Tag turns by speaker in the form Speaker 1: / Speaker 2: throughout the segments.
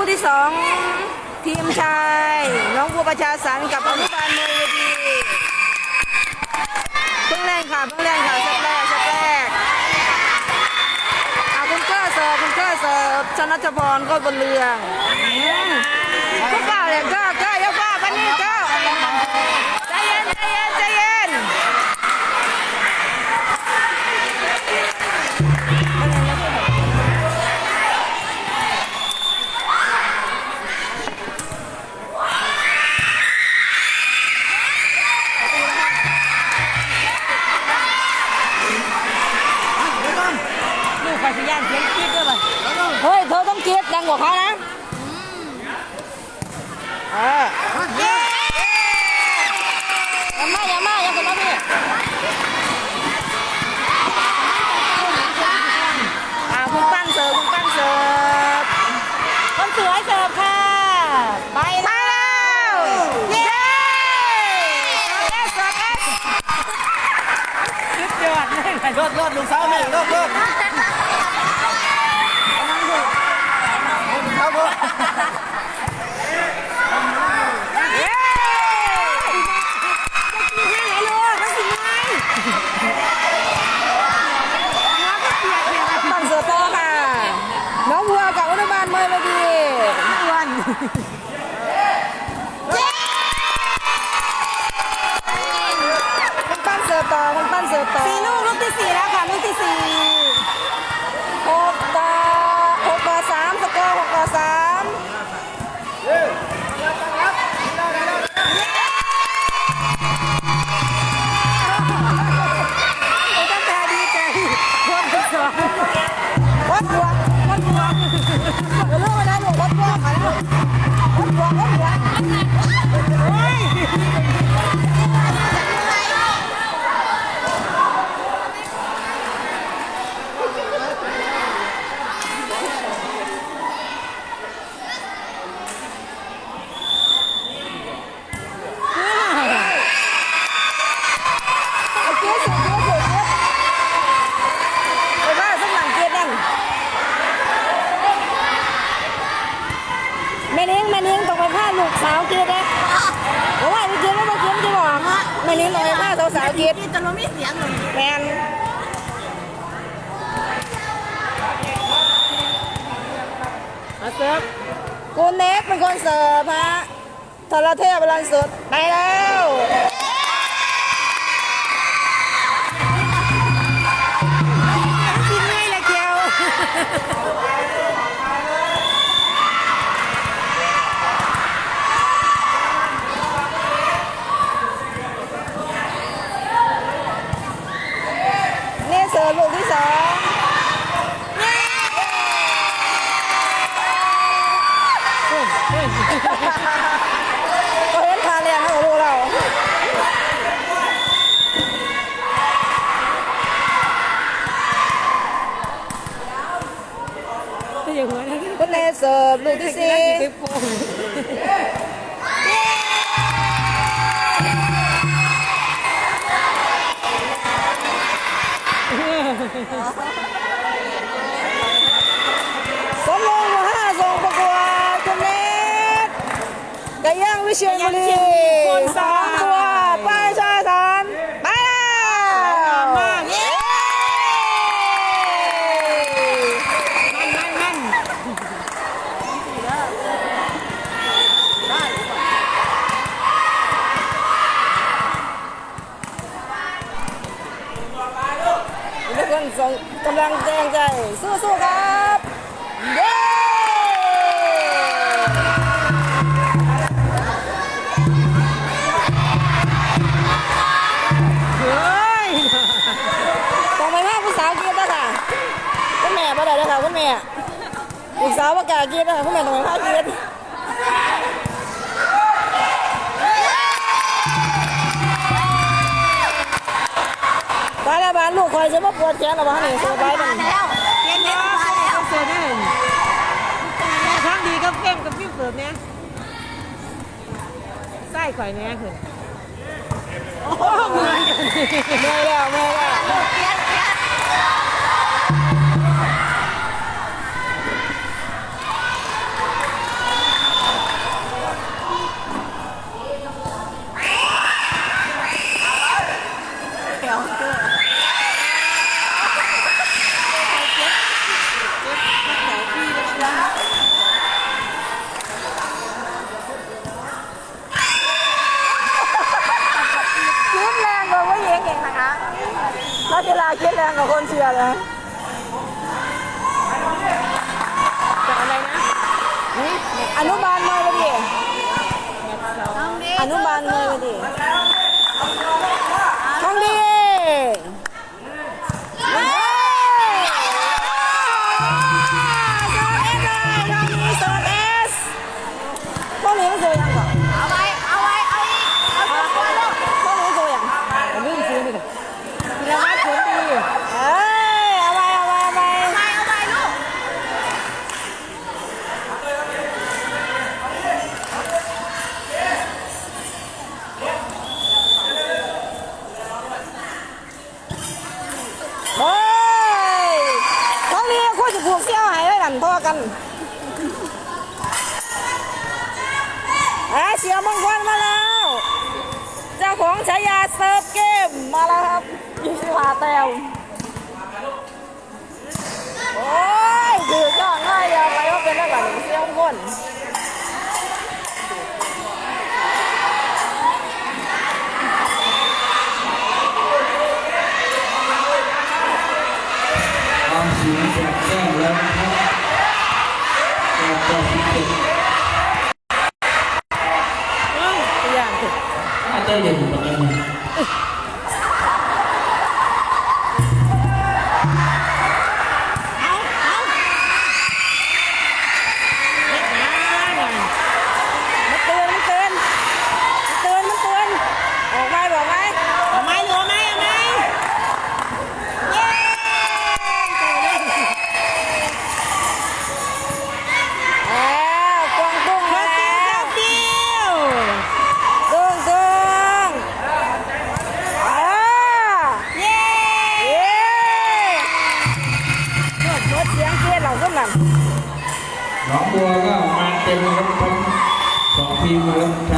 Speaker 1: คู่ที่สองทีมชาย น้องบัวประชาสันกับอนุบาลเมยเวดีเพิ่งแรงค่ะเพิ่งแรงค่ะเซตแรกเซตแรกอาคุณเกอร์เสิร์ฟคุณเกอร์เสิร์ฟชนัชพรก็บนเรืออืมก็เปล่าเลยเกอร์เกอร์อยาฟ้าปันนี้เกอ อออย่ามาอย่ามาอย่าคนละพี่อ่าคุณปั้นเสิร์ฟคุณปั้นเสิร์ฟคนสวยเสิร์ฟค่ะ ไปแล้วเย้เอสเอส
Speaker 2: สุดยอดเลยค่ะรถรถลูกสาวแม่รถรถ ครับผม
Speaker 1: Thank you. เฮ้ย ก่ย่างวิเชียรบุรีสองตัวป้ายชายสันไปแล้ว
Speaker 2: มาก
Speaker 1: เย้
Speaker 2: นั่นนั่น
Speaker 1: ทุกคนส่งกำลังแรงใจสู้ๆครั สาวว่ากล้ากินนะคะคุณแม่ต้องไปภากินไปแล้วบ้านลูกคอยจะมาปวดแขนรอวะนี่เสือไปมัน
Speaker 3: แล้วเรียนเรียนมาแล้ว
Speaker 2: เสิร์ฟได้ทั้งดีก็เพ่งกับพี่เสิร์ฟเนี่ยไส้ข่อยเนี่ยคือโอ้เหมือนกัน
Speaker 1: เมื่อยแล้วเมื่อยแล้ว
Speaker 2: แร
Speaker 1: ง
Speaker 2: ก
Speaker 1: ว่
Speaker 2: คนเชียร์นะจา
Speaker 1: ก
Speaker 2: อะไรนะ อนุบาลมาเลยดิ อนุบา
Speaker 4: ลมาา
Speaker 2: แต้ว be with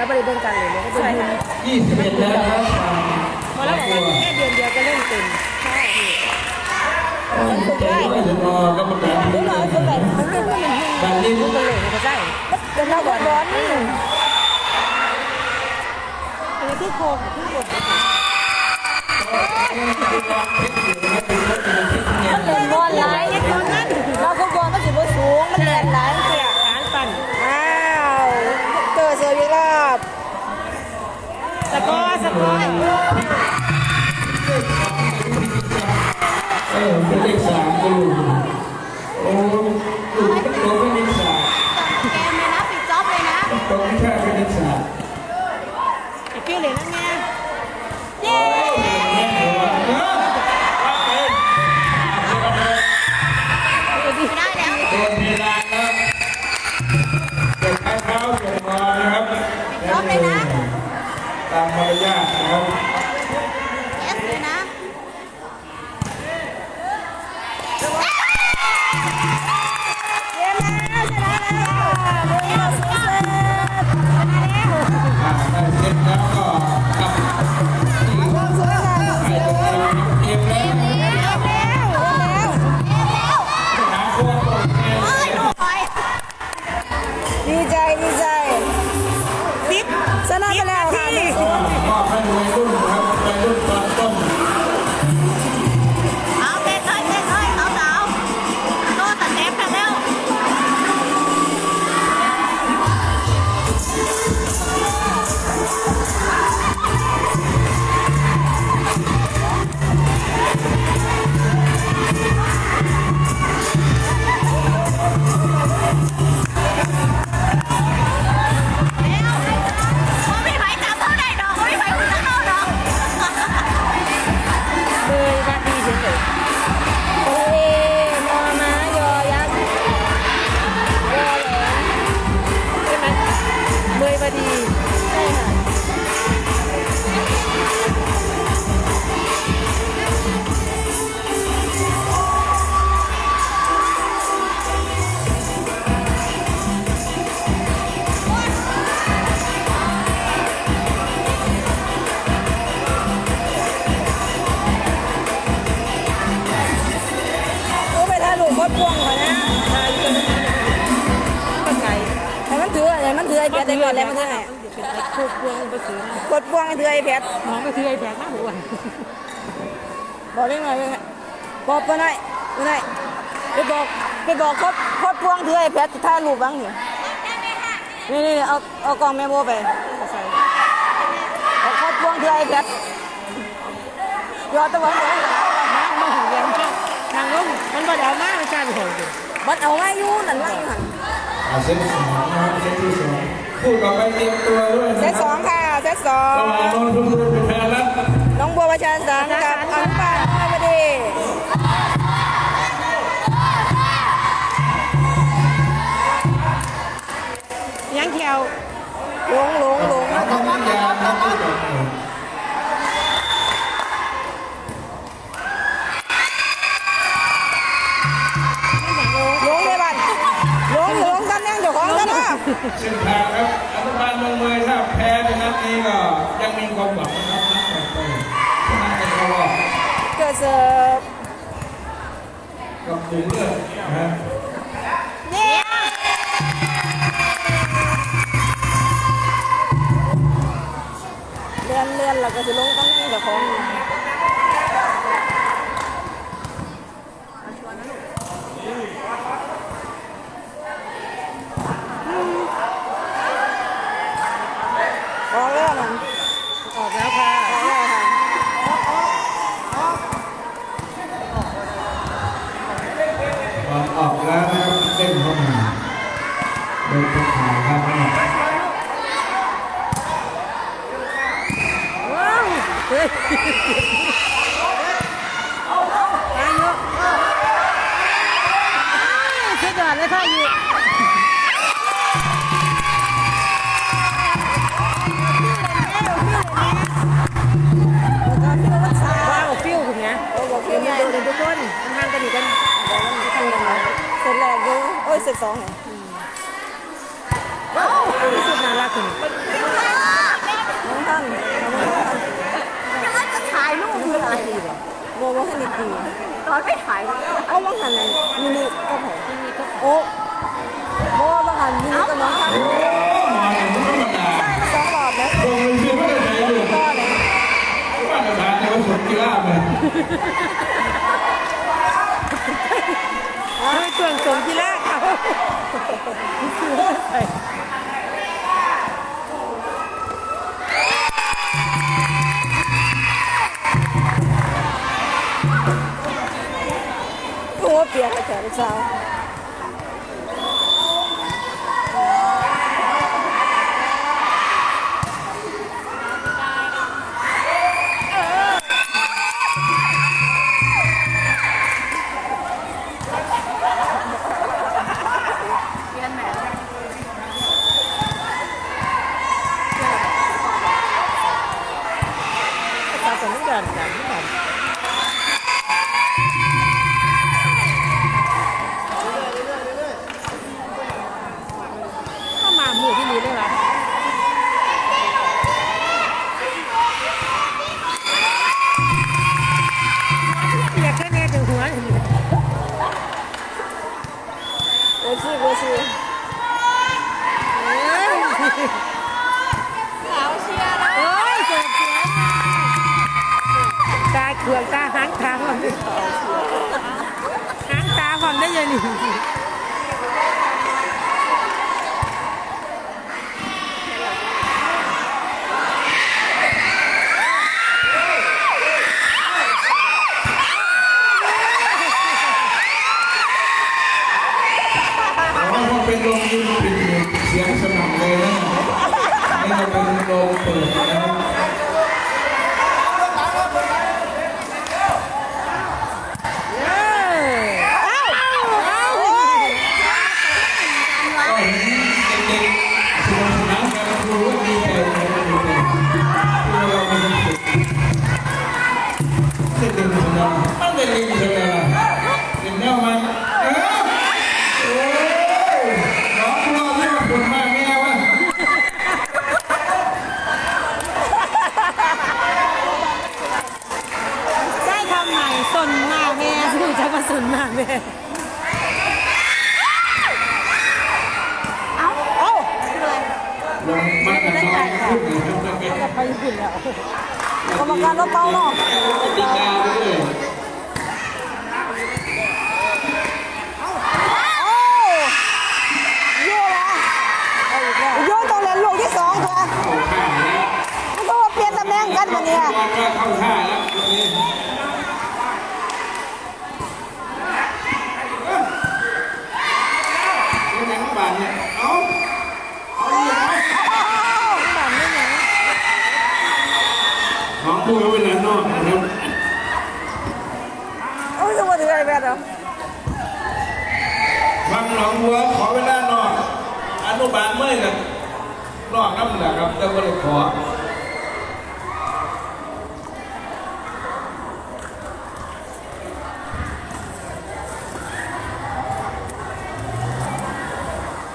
Speaker 2: แล้ว
Speaker 4: บริเวณการ
Speaker 2: เลยนก็เป็น
Speaker 4: ยี่สิบเอ็ดแล้วนะครับ
Speaker 2: พอแล้วบอกว่าแค่เดือนเดียวก็เล่นเต็มใช่
Speaker 4: ฝึกได้ฝึก
Speaker 2: ได้ฝึเได้
Speaker 4: ฝึกได้
Speaker 2: ฝึกได้ฝึกได้ฝึกได้ฝึกได้ฝึกได้ฝึกได้ฝึนได้ที่โคมที่บดมันเป็นบอลไหลเนี่ยตอนนั้นเราก็บอลมันถือว่าสูงมันแหลมไหล ยวิลาบสกอร์สกอร์
Speaker 4: เออนเลสามก็อยู่โอ้ตัวเป็นเลขสา
Speaker 1: เกมเลยนะปิดจ็อบเลยนะ
Speaker 4: ตัวไม่ใช่เป็นเลสาม
Speaker 2: ไอ้ฟิเห
Speaker 4: ลือ
Speaker 1: แล้ว
Speaker 4: ไงามมารยาทนะค
Speaker 1: อ
Speaker 4: ไอ้
Speaker 2: แพ
Speaker 1: ทได้ก่อนแล้วมาเถื่อให้
Speaker 2: คุกพวงไปซื้อก
Speaker 1: ดพวงไอ้เถื่อไอ้แพท
Speaker 2: น้องก็คือไอ้แพงมากหัว
Speaker 1: บอกได้หน่อยเลยบอกไปหน่อยไปหน่อยไปบอกไปบอกคดคดพวงเถื่อไอ้แพทถ่ายรูปบ้างนี่นี่นี่เอาเอากล้องแม่โบไป
Speaker 2: ใส่
Speaker 1: เอาคดพวงเถื่อไอ้แพทยอดตะวันเลย
Speaker 2: น้ำมาหัวเรียนช่างนางล้มมันบ่ได้เอามาไม่ใช่หัวเดียว
Speaker 1: บัดเอาไว้อยู่นั่นไว้อยู่หัน
Speaker 4: อ่าเซตสองนะครับเซตที่สอง พูดต่อไปเตรียมตัวด้วย
Speaker 1: เซตสองค่ะเซตสอง
Speaker 4: ระหว่างนนทบุรีเป็นแพ้แล้ว
Speaker 1: น้องบัวประชาสังกับอนุบาลนวดี
Speaker 2: ยังแถว
Speaker 1: หลงหลงหลง
Speaker 4: แล้วก็น้ำยาน้ำ
Speaker 1: เส้
Speaker 4: นทางครับอนุบาลเมืองเมยถ้าแพ้ในนัดนี้ก็ยังมีความหวังนะครับนัดต่อไปชนะในเข้ารอบ
Speaker 1: เกิดเสิร์ฟ
Speaker 4: กับหนึ่งเลือดนะฮะ
Speaker 1: เลื่อนเลื่อนแล้วก็จะลงตำแน่งเจ้าของออกแล้วมัน
Speaker 2: ออกแล้วค่ะ
Speaker 1: ออกแล้วค่ะ
Speaker 4: ตอนออกแล้วนะครับเด้งเข้ามาโดยทุกทางครับ
Speaker 2: ว้าว เฮ้ยอายุเสียดเลยค่ะอยู่
Speaker 1: แล้วก็พี่วัชชา
Speaker 2: ว้าวฟิวคุณเนี้ย
Speaker 1: โอ้บอก
Speaker 2: ฟิ
Speaker 1: พี่
Speaker 2: ว
Speaker 1: ให
Speaker 2: ให
Speaker 1: ญ่
Speaker 2: ญ่เลยทุกคนมันห่างกันอยู่กัน
Speaker 1: บอกว่ามันเสร็จแรกดูโอ้ยเสร็จสองเหรอ
Speaker 2: ว้าวที่สุดน่ารักคุณ
Speaker 1: น้องท่านน้องท่าน
Speaker 3: จะถ่ายรูปคืออะไร
Speaker 1: โบว่าให้นิดดี
Speaker 3: ตอนไม่ถ่าย
Speaker 1: เอาบาหันเลยมินิก็พอโอ้โบว่าบางหันมินิก็น้องท่าน
Speaker 4: โอ้มาถึงธรรมดา
Speaker 1: สองรอบนะ
Speaker 4: โอ้ยคือไม่ได้ใช้ลูก
Speaker 1: ก็เลย
Speaker 4: มาตรฐานในวันศุกร์กีฬาเลย
Speaker 2: เฮ้ยเครื่องส่งกีฬาเขา
Speaker 1: เปี เป็
Speaker 2: น
Speaker 1: โร
Speaker 2: งยิ
Speaker 4: มปิดเสียงสนั่นเลยนะนี่จะเป็นโรงเปิดนะครับ
Speaker 2: เอ้า
Speaker 1: เอาคือไม่
Speaker 4: ได้ใค่ะ
Speaker 2: ไปญี่ปุ่นแล้วกรรมการก็เป้าหรอก
Speaker 4: ติกาด้วย
Speaker 2: โยตรงเหรียญหลว
Speaker 4: งที่สองค่ะ
Speaker 2: มัต้องเปลี่ยนตำแหน่งกัน
Speaker 4: วันนี้ นองบัวขอเวลานอกอนุบาลเมื่อยกันนอกน้ำแหละครับแต่ไม่ได้ขอ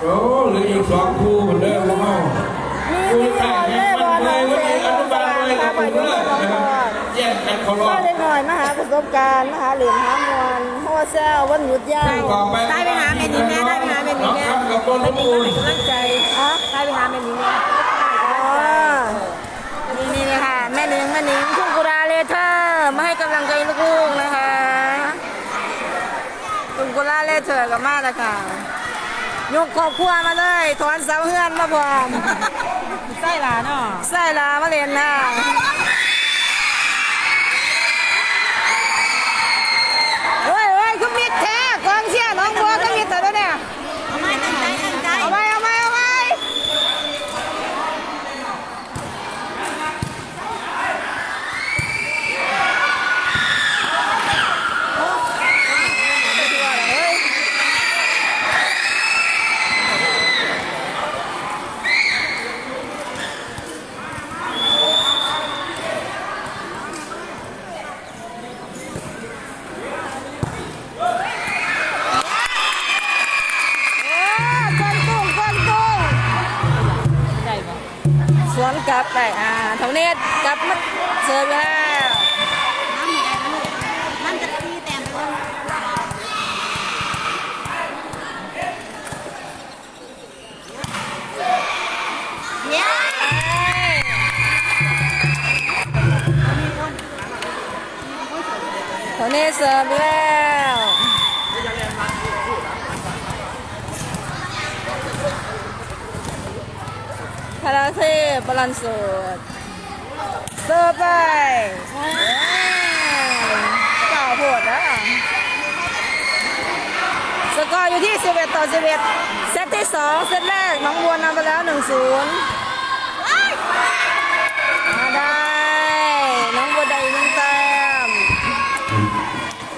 Speaker 4: โอ้เหลืออีกสองคู่เหมือนเดิมแล้วเนาะ
Speaker 2: มีมีบอลเล่บอล
Speaker 4: เล
Speaker 2: น้อง
Speaker 4: ย
Speaker 2: เล่
Speaker 4: วันนี้อนุบาลเลย
Speaker 2: ค่ะ
Speaker 4: กับ
Speaker 2: ไป
Speaker 4: คุณ
Speaker 2: ยุ่
Speaker 4: เลิ
Speaker 2: ง
Speaker 4: ศ
Speaker 2: น้อง
Speaker 4: นะ
Speaker 2: บ
Speaker 4: ครับ
Speaker 2: อล
Speaker 4: แย่งกันเขารอ
Speaker 2: ก็เล็กหน่อยมาหาประสบการณ์มาหาเหรียญหามวนหัวแซววันหยุดยาว
Speaker 4: ต่อไป
Speaker 1: ได้ไปหาเมนูแม่ได้ไปหาเม นู
Speaker 4: น้อง
Speaker 1: แม่
Speaker 4: คำกับต้นละมูล
Speaker 1: กำลังใจ
Speaker 2: ฮะ
Speaker 1: ได้ไปหาเมนูแม่
Speaker 2: อ๋อ
Speaker 1: นี่นี่เลยค่ะ แม่นิงแม่นิงทุ่งกุราเลเทอร์มาให้กำลังใจลูกๆนะคะทุ่งกุราเลเทอร์กับมาแล้วค่ะยกครอบครัวมาเลยถอนเสาเฮือนมาพร้อม
Speaker 2: ใส่หลานเนาะ
Speaker 1: ใส่ลามาเรียนนะ บ
Speaker 2: ไป
Speaker 1: อ่าทางนี้กลับมาเสิร์ฟแล้ว
Speaker 2: มันจะตีแต้มไปว่า
Speaker 1: ทางนี้เสิร์ฟแล้ว คาราเต้บาลานซ์สดเสิร์ฟไปเปล่าโหดนะสกอร์อยู่ที่ 11 ต่อ 11 เซตที่ 2 เซตแรกน้องบัวนำไปแล้ว 1-0มาได้ น้องบัวได้อีกหนึ่งแต้ม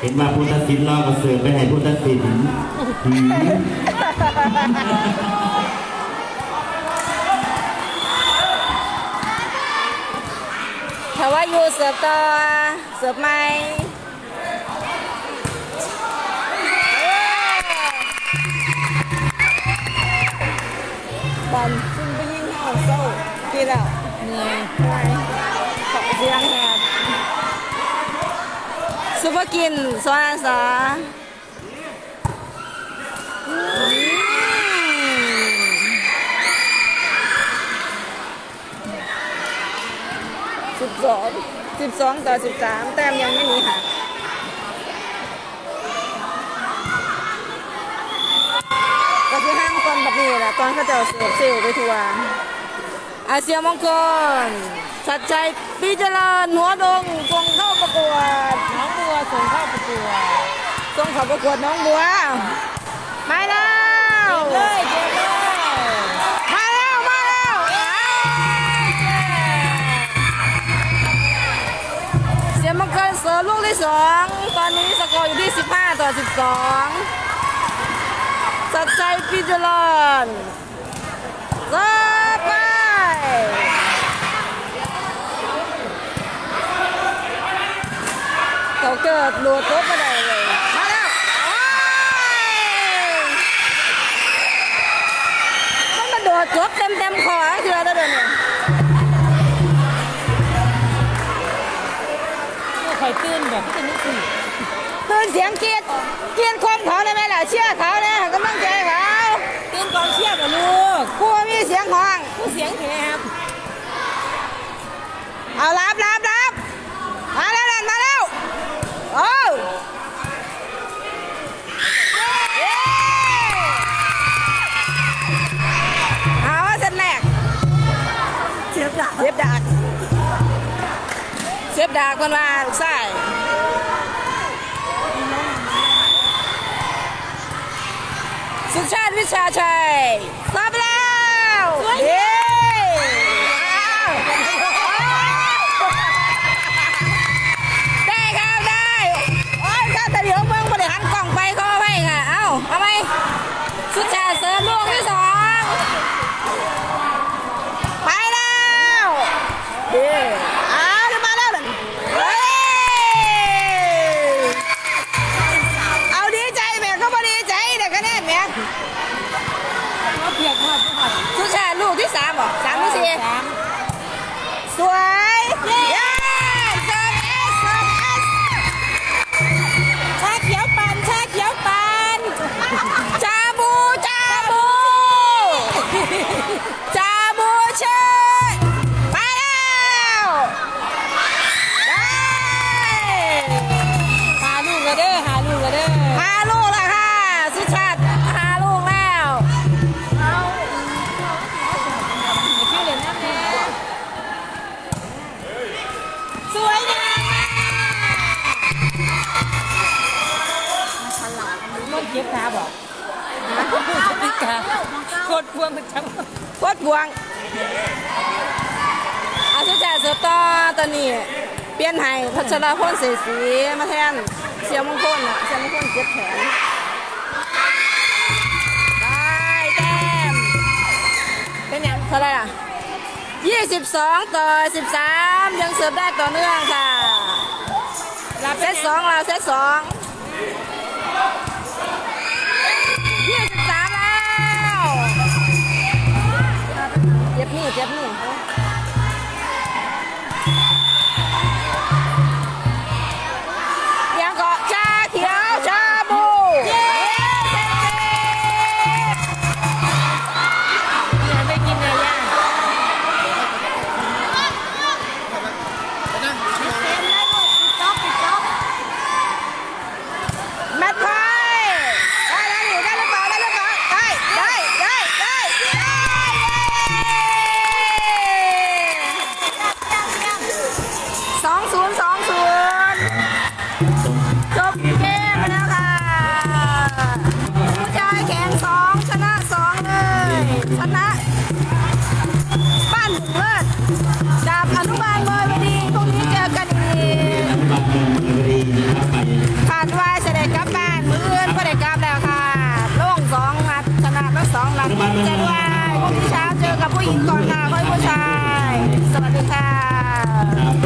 Speaker 5: เห็นว่าผู้ตัดสินรอมาเสิร์ฟไปให้ผู้ตัดสินหืม
Speaker 1: ถ้าว่าอยู่เสิร์ฟต่อเสิร์ฟไหมบอลขึ้นไปยิงเข้าโซ่กี่แล้ว
Speaker 2: เหนื่อย
Speaker 1: ทำไมขอเสียงแหบซุปเปอร์กินสวนอสา 12 12 ต่อ 13 แต้มยังไม่มีค่ะก็คือห้างควาแบบนี้แหละตอนเขาจะเสิร์เซลไปทัวร์อาเซียมงคลชัดชัยปีเจริญหัวดงส่งเข้าประกวด
Speaker 2: น้องบัวส่งเข้าประกวด
Speaker 1: ส่งเข้าประกวดน้องบัว
Speaker 2: ไม่
Speaker 1: แล้วเลย ที่สองตอนนี้สกอร์อยู่ที่ 15 ต่อ 12 สัดใจพิจารณเสิร์ฟไปเขาเกิดโดดโต๊ะมาได้เลยมาแล้วมันมาโดดจบเต็มเต็มคอเคือแล้วเดี๋ยวนี้
Speaker 2: อยตื่นแบบที่เป็นนึกถึ
Speaker 1: ตื่นเสียงเกียดเกียดความเขาเลยไหมล่ะเชื่อเขาเนะก็มั่งใจเขา
Speaker 2: ตื่นกองเชียร์กับลูก
Speaker 1: กูมีเสียงห้องผู้เสียงแหบเอารับรับรั็บ
Speaker 2: ดา
Speaker 1: กเพิ่นว่าลูกายสุชาติวิชาชัยครับ Sẵn. กดพวงมันจังกด
Speaker 2: พ
Speaker 1: วงอา
Speaker 2: ชุ
Speaker 1: จ่าเสื
Speaker 2: อต่
Speaker 1: อตอนนี้ เปลี่ยนให้พัชรพลเสียสีมาแทนเสียมงคลอะเสียมงคลเจ็บแขนได้แต้มเป็นยังเท่าไหร่อะ22 ต่อ 13 ยังเสิร์ฟได้ต่อเนื่องค่ะลาเซตสองลาเซตสอง definitely.